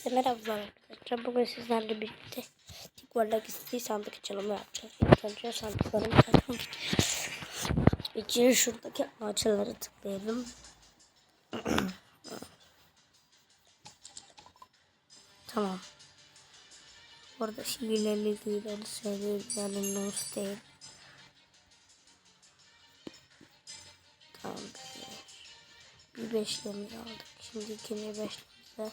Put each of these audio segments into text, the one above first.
Herkese merhabalar arkadaşlar. Bugün sizlerle birlikte Tikvar Legacy sandık açılımı yapacağız. İlk önce sandıklarımı açalım. İçine şuradaki ağaçları tıklayalım. tamam. Burada hileli hileli seviyor. Yani no değil. Tamam. Bir beşlerimizi aldık. Şimdi ikinci beşlerimize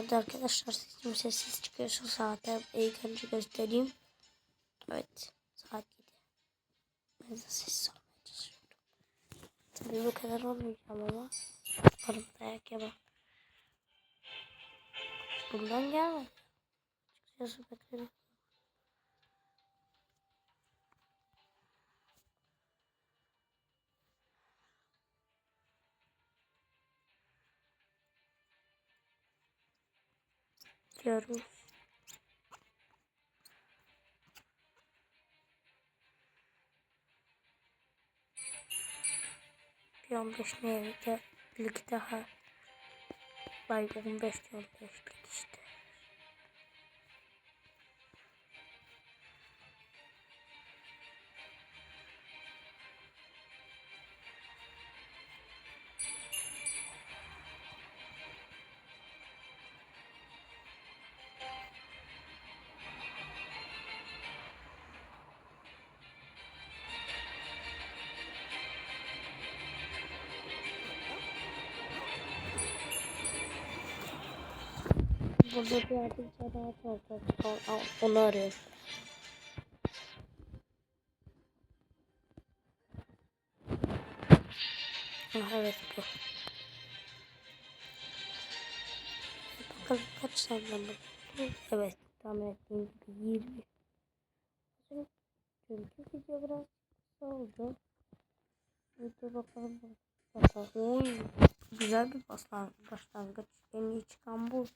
Burada arkadaşlar sesim sessiz çıkıyorsa zaten ilk önce göstereyim. Evet. Saat 7. Ben de sessiz olmaya çalışıyorum. Tabii bu kadar olmayacağım ama. Umarım dayak yemem. Bundan gelmedi. Açıkçası bekledim. Diyoruz. Bir 15 neydi? Lig daha. Vay 15 15 lig işte. Burada bir yerde bir tane ağaç al, Onu arıyorum. Ah, evet bu. Bakalım kaç bu? Evet tahmin ettiğim gibi 20. Çünkü video biraz kısa oldu. Video bakalım. Bakalım. Güzel bir başlangıç. En iyi çıkan bu.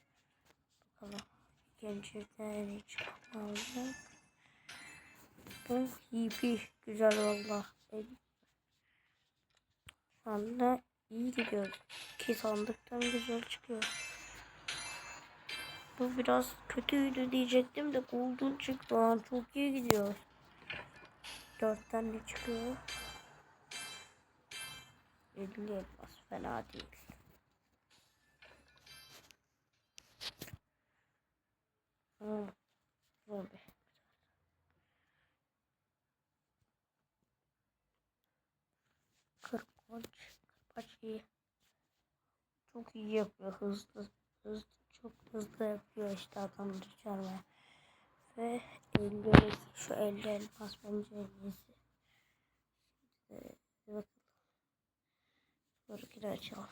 Bakalım. Gençlikten hiç çıkmadı. Bu hippie güzel valla. Şu anda iyi gidiyor. Ki sandıktan güzel çıkıyor. Bu biraz kötüydü diyecektim de golden çıktı lan. Çok iyi gidiyor. Dörtten ne çıkıyor? 50 elmas fena değil. Oldu. Kırbaç. Kırbaç iyi. Çok iyi yapıyor. Hızlı. Hızlı. Çok hızlı yapıyor işte adamı çağırmaya. Ve 50 şu 50 elmas bence en iyisi. Şimdi bakalım. Sonrakini açalım.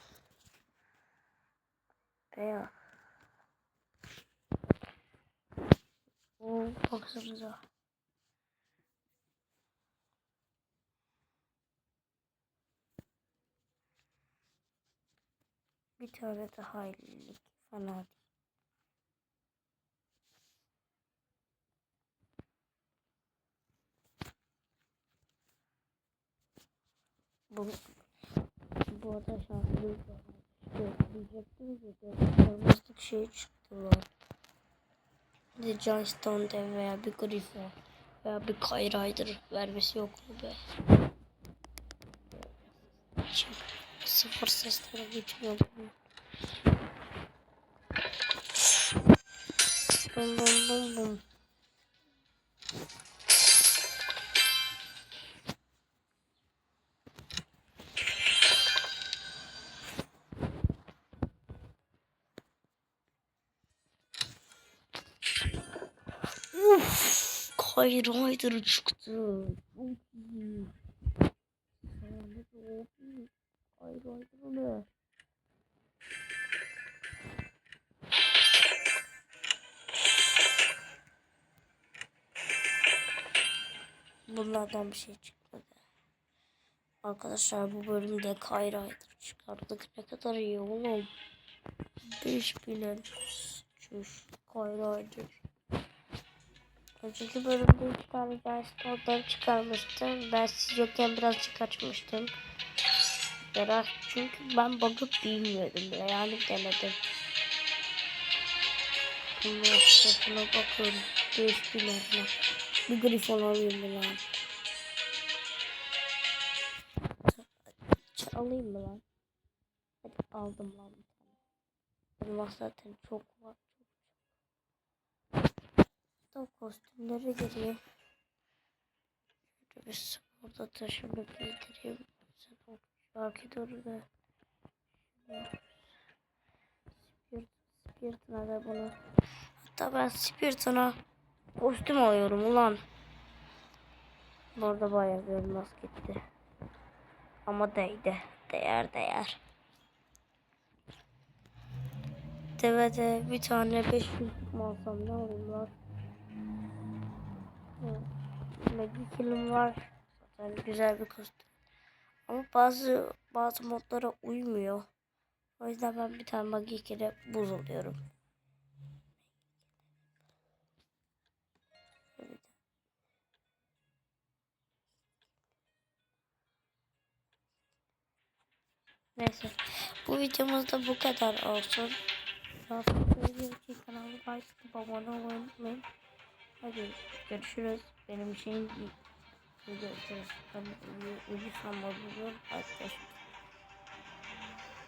Veya Oo. Bir tane daha ellilik fena. Bu, bu arada şanslı şey diyecektim ki kırmızılık şey çıktı lan. Bir John Stone dev veya bir Griffo veya bir Kyle Ryder vermesi yok mu be? Şimdi sıfır seslere gitmiyor bu. Bum bum bum bum. Uf, Kyle Ryder çıktı. Kyle Ryder ne? Bunlardan bir şey çıkmadı. Arkadaşlar bu bölümde Kyle Ryder çıkardık. Ne kadar iyi oğlum. 5000 elmas. Çüş. Ryder. Önceki bölümde iki tane ders kodları çıkarmıştım. Ben siz yokken birazcık açmıştım. Biraz çünkü ben bakıp bilmiyordum bile yani denedim. Şuna, şuna bakıyorum. 5000 lira. Bir grifon alayım mı lan? Alayım mı lan? Hadi aldım lan. Elmas zaten çok var. Da kostümleri geliyor. Şöyle bir orada taşımı giydireyim. Sen o şarkı doğru da. Spirit, Spirit'ına da bunu. Hatta ben Spirit'ına kostüm alıyorum ulan. Bu arada bayağı elmas gitti. Ama değdi. Değer değer. TV'de bir tane 500 mü alsam ne lan? Magical'ım var. Zaten güzel bir kostüm. Ama bazı bazı modlara uymuyor. O yüzden ben bir tane Magical'e buz alıyorum. Neyse. Bu videomuz da bu kadar olsun. Rahatsız için kanalı like atıp abone olmayı unutmayın. Hadi görüşürüz. Benim için iyi. Görüşürüz. Ben uyusam bozuluyorum. Arkadaşlar.